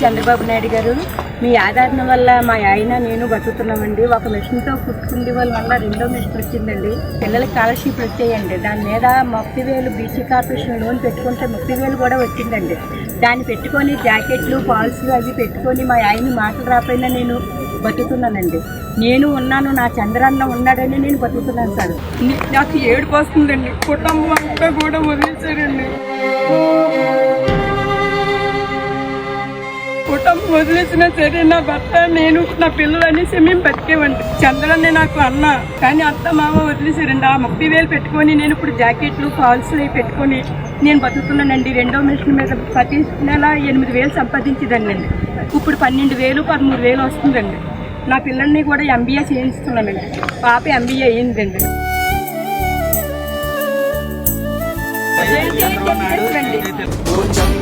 చంద్రబాబు నాయుడు గారు మీ ఆదరణ వల్ల మా ఆయన నేను బతుకుతున్నామండి. ఒక మిషన్తో కుట్టుకుండే వాళ్ళ వల్ల రెండో మిషన్ వచ్చిందండి. పిల్లలకి స్కాలర్షిప్ వచ్చాయండి. దాని మీద ముప్పై వేలు బీసీ కార్పొరేషన్ లోన్ పెట్టుకుంటే ముప్పై వేలు కూడా వచ్చిందండి. దాన్ని పెట్టుకొని జాకెట్లు ఫాల్స్లు అవి పెట్టుకొని మా ఆయన మాటలు రాపోయినా నేను బతుకుతున్నానండి. నేను ఉన్నాను నా చంద్రన్న ఉన్నాడని నేను బతుకుతున్నాను సార్. నాకు ఏడుపు వస్తుందండి. కుటుంబం అంతా కూడా వదిలేశారండి. కుటుంబం వదిలేసినా సరే నా భర్త నేను నా పిల్లలు అనేసి మేము బతికేవండి చంద్రన్నే నాకు అన్న కానీ అత్త మామ వదిలేశారండి. ఆ ముప్పై వేలు పెట్టుకొని నేను ఇప్పుడు జాకెట్లు ఫాల్స్ అవి పెట్టుకొని నేను బతుకుతున్నానండి. రెండో మిషన్ మీద ప్రతి నెల ఎనిమిది వేలు సంపాదించేదానండి ఇప్పుడు పన్నెండు వేలు పదమూడు వేలు వస్తుందండి. నా పిల్లల్ని కూడా ఎంబీఏ చేయిస్తున్నానండి. పాప ఎంబీఏ అయ్యిందండి చంద్రన్న